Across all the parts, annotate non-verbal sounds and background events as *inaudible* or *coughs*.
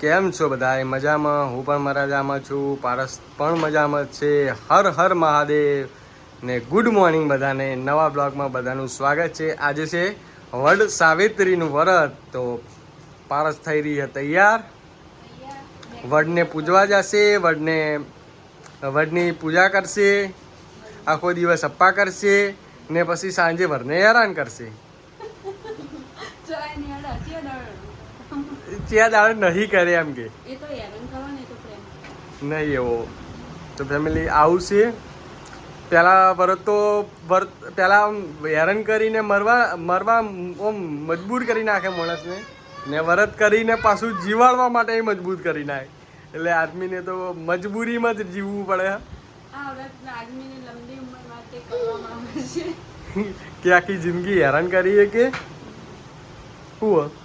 કેમ છો બધા મજામાં? હું પણ મજામાં છું. પારસ પણ મજામાં છે. હર હર મહાદેવ ને ગુડ મોર્નિંગ બધાને. નવા બ્લોગમાં બધાનું સ્વાગત છે. આજે છે વડ સાવિત્રીનું વ્રત. તો પારસ થઈ રહી છે તૈયાર? વડને પૂજવા જશે. વડને, વડની પૂજા કરશે. આખો દિવસ અપ્પા કરશે ને પછી સાંજે વરને હેરાન કરશે. *laughs* ત્યાં આવે નહીં કરે એમ કે. નહીં એવો. તો ફેમિલી આવું છે પહેલાં વરત તો વરત પહેલાં હેરાન કરીને મરવા મરવા ઓમ મજબૂર કરી નાખે માણસને. ને વરત કરીને પાછું જીવાડવા માટે મજબૂત કરી નાખે. એટલે આદમીને તો મજબૂરીમાં જ જીવવું પડે. કે આખી જિંદગી હેરાન કરીએ કે? શું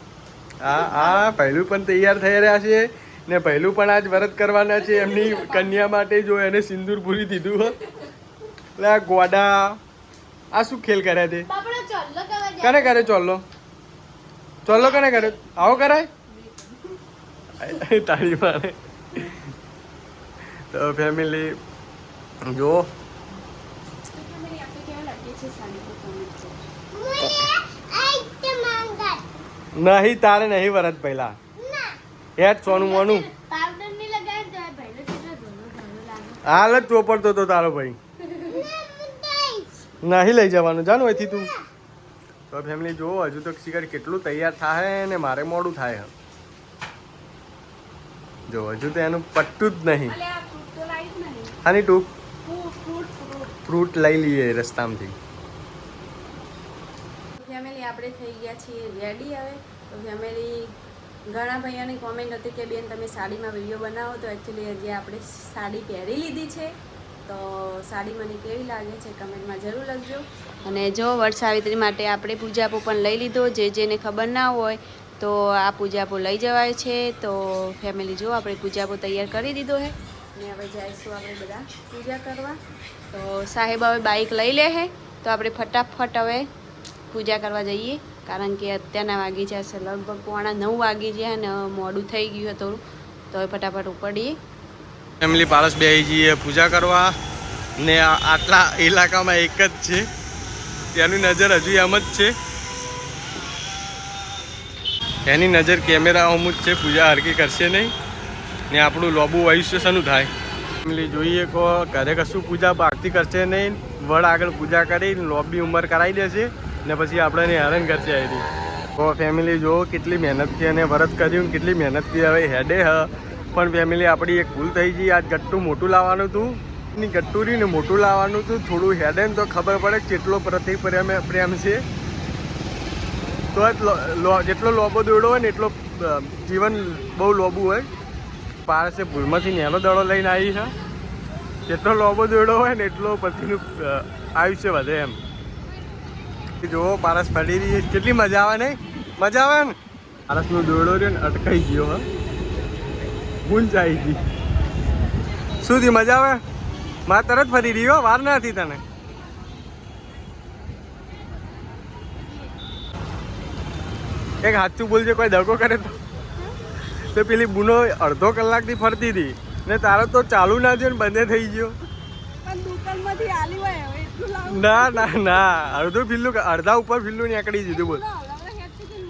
આ હા પહેલું પણ તૈયાર થઈ રહ્યા છે ને પહેલું પણ આજ વ્રત કરવાના છે એમની કન્યા માટે જો એને સિંદૂર પૂરી દીધું એટલે આ ગોડા. આ શું ખેલ કર્યા તે? કને કરે ચોલ્લો? ચોલ્લો કને કરે આવો કરાય? તાળી મારે. તો ફેમિલી જો નહીં તારે નહીં વરત પહેલા. હેડ સોનું મોનું. હાલ જ ચોપડતો તો તારો ભાઈ. નહીં લઈ જવાનું. જાનું અહીંથી તું. તો ફેમિલી જુઓ હજુ તો શિખર કેટલું તૈયાર થાય ને મારે મોડું થાય. જો હજુ તો એનું પટ્ટું જ નહીં. આની ટૂંક. ફ્રૂટ લઈ લઈએ રસ્તામાંથી. આપણે થઈ ગયા છીએ રેડી હવે? તો ફેમિલી ઘણા ભાઈઓની કોમેન્ટ હતી કે, બેન, તમે સાડીમાં વીડિયો બનાવો. તો એકચ્યુઅલી આજે આપણે સાડી પહેરી લીધી છે. તો સાડી મને કેવી લાગે છે કમેન્ટમાં જરૂર લખજો. અને જો વટ સાવિત્રી માટે આપણે પૂજાપો પણ લઈ લીધો, જે જેને ખબર ના હોય, તો આ પૂજાપો લઈ જવાય છે. તો ફેમિલી જો આપણે પૂજાપો તૈયાર કરી દીધો છે ને હવે જઈશું આપણે બધા પૂજા કરવા. તો સાહેબ હવે બાઇક લઈ લે છે તો આપણે ફટાફટ હવે પૂજા કરવા જઈએ, કારણ કે અત્યારના વાગી જશે લગભગ પોણા નવ વાગી છે અને મોડું થઈ ગયું હતું તો ફટાફટ ઉપડીએ. ફેમિલી પારસ બે જઈએ પૂજા કરવા ને આટલા ઇલાકામાં એક જ છે. તેની નજર હજુ એમ જ છે. એની નજર કેમેરા જ છે, પૂજા હરકી કરશે નહીં. ને આપણું લોબુ આયુષ્ય શાનું થાય? ફેમિલી જોઈએ કો, ઘરે કશું પૂજા ભક્તિ કરશે નહીં. વડ આગળ પૂજા કરી, લોબી ઉંમર કરાવી દેશે. ને પછી આપણને હેરાન કરશે આવી તો ફેમિલી જો કેટલી મહેનતથી અને વરત કર્યું કેટલી મહેનતથી હવે હેડે હ. પણ ફેમિલી આપણી એક ભૂલ થઈ ગઈ. આજ ગટ્ટું મોટું લાવવાનું હતું ની ગટ્ટું રહ્યું ને મોટું લાવવાનું હતું થોડું હેડે ને તો ખબર પડે કેટલો પ્રતિ પ્રેમ પ્રેમ છે. તો જેટલો લોબો દોડો હોય ને એટલો જીવન બહુ લોબું હોય. પારસે ભૂલમાંથી નેનો દડો લઈને આવી છે જેટલો લોબો દોડો હોય ને એટલો પછીનું આયુષ્ય વધે એમ. જુઓ, પારસ ફરી રહી. કેટલી મજા આવે નહીં? મજા આવે ને? પારસનો દોડો રહ્યો ને, અટકાઈ ગયો, હા. ગુંજ આવી ગઈ. શું થી મજા આવે? માં તરત ફરી રહી, હો. વાર નથી તને. એક સાચું બોલજે, કોઈ દગો કરે તો. તો પેલી બુનો અડધો કલાકથી ફરતી હતી. ને તારો તો ચાલુ ના થયો ને બંધ થઈ ગયો. ના ના ના. અડધું ફિલ્લું અડધા ઉપર ફિલ્લું નીકળી દીધું બોલ.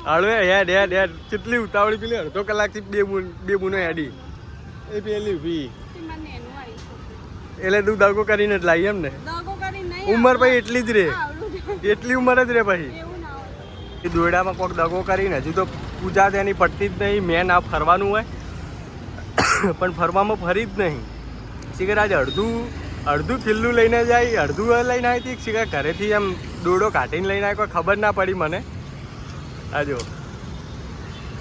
હળવે હેડ હેડ હેડ કેટલી ઉતાવળી પેલી? અડધો કલાકથી બે બુન બે બુનો હેડી. એ પેલી ઊભી. એટલે તું દગો કરીને જ લાવી એમ ને ઉંમર પછી એટલી જ રે. એટલી ઉંમર જ રે પછી એ દોરડામાં કોક દગો કરીને હજુ તો પૂજા તેની પડતી જ નહીં. મેન આ ફરવાનું હોય. *coughs* પણ ફરવામાં ફરી જ નહીં. શિખર આજે અડધું અડધું કિલ્લું લઈને જાય અડધું લઈને આવી હતી શિખર ઘરેથી એમ દોડો કાઢીને લઈને આવી કોઈ ખબર ના પડી મને. આ જો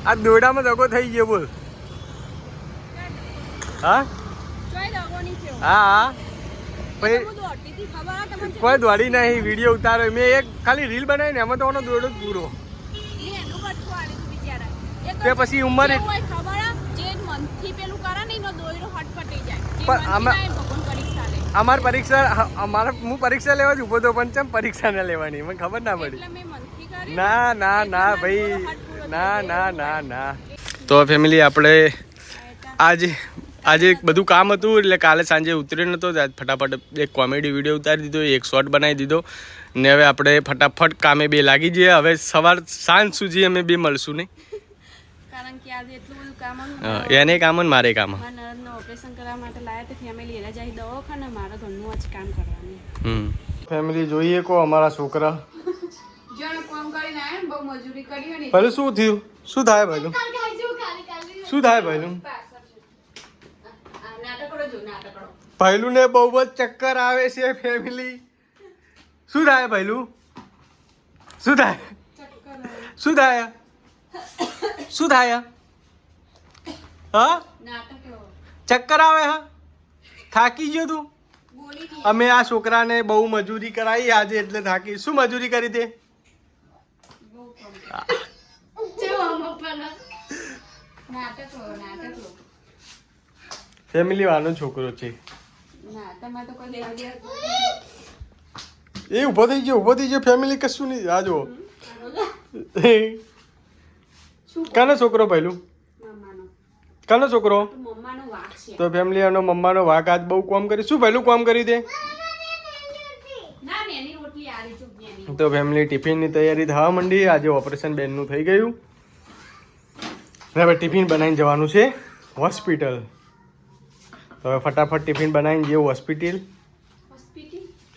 આ દોડામાં દગો થઈ ગયો બોલ. હા? હા કોઈ દોડી નહીં વીડિયો ઉતાર્યો મેં એક ખાલી રીલ બનાવી ને એમાં તો દોડો જ પૂરો. તે પછી ઉંમર પણ આમાં- અમાર પરીક્ષા અમારે હું પરીક્ષા લેવા જ ઊભો હતો પણ ચમ પરીક્ષા ના લેવાની? મને ખબર ના પડી. ના ના ના ભાઈ. ના ના ના ના. તો ફેમિલી આપણે આજે આજે એક બધું કામ હતું એટલે કાલે સાંજે ઉતર્યો નહોતો તો ફટાફટ એક કોમેડી વીડિયો ઉતારી દીધો એક શોર્ટ બનાવી દીધો. ને હવે આપણે ફટાફટ કામે બે લાગી જઈએ. હવે સવાર સાંજ સુધી અમે બે મળશું નહીં? કારણ કે આજે એટલું બધું કામ હતું હા, એને કામ ને મારે કામ મારા નણંદનું ઓપરેશન કરવા માટે લાયા તો ફેમિલી એના જાય દવાખાને મારા ઘરનું જ કામ કરવાનું. હમ. ફેમિલી જોઈએ કો અમારા છોકરા. જણ કામ કરીને આયા ને બહુ મજૂરી કરી હોય ને ભલે શું થયું? શું થાય ભાઈ શું થાય ભાઈ પહેલું ને બહુ જ ચક્કર આવે છે ફેમિલી શું થાય પહેલું શું થાય? શું થાય? શું થાય હા? નાટકડો ચક્કર આવે હા? થાકી ગયો તું? બોલી નહીં અમે આ છોકરાને બહુ મજૂરી કરાવી, આજે એટલે થાકી. શું મજૂરી કરી તે? બહુ કમ નાટકડો નાટકડો ફેમિલી વાળો છોકરો છે. ના તમારે તો કોઈ લેવા દેવા એ ઊભો થઈ ગયો, ઊભો થઈ ગયો. ફેમિલી કશું નહીં. આ જુઓ. કાનો છોકરો પહેલું? કાનો છોકરો? તો ફેમિલી આનો મમ્માનો વાઘ આજ બહુ કોમ કરી. શું પહેલું કોમ કરી દે તો ફેમિલી ટિફિનની તૈયારી થવા માંડી. આજે ઓપરેશન બેનનું થઈ ગયું. હવે ટિફિન બનાવીને જવાનું છે હોસ્પિટલ. તો હવે ફટાફટ ટિફિન બનાવીને જેવું હોસ્પિટલ.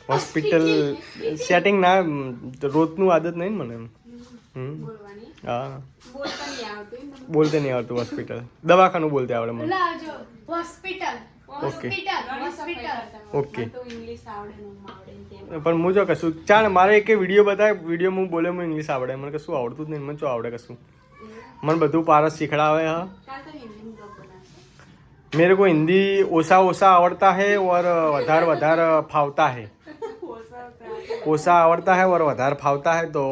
હોસ્પિટલ હોસ્પિટલ સેટિંગ ના ઉમ, રોજનું આદત નહીં ને મને એમ હમ બોલવાની હા બોલતા નહીં આવતું એમ તમને? બોલતે નહીં આવડતું હોસ્પિટલ દવાખાનું બોલતે આવડે મને હોસ્પિટલ ઓકે ઘણી સફાઈ કરતા હોય. ઓકે. મને તો ઇંગ્લિશ આવડે ને ઊંઘ આવડે ને તેમ. પણ હું જો કશું ચાલ મારે એક વિડીયો બતાવે વિડીયો હું બોલે હું ઇંગ્લિશ આવડે મને કશું આવડતું જ નહીં મને શું આવડે કશું મને બધું પારસ શીખડાવે હા કાલ તો હિન્દીનું blog બનાવશે. मेरे को हिंदी ओसा ओसा आवड़ता है और વધાર વધાર ફાવતા है કોસા આવડતા હે और વધારે ફાવતા હે તો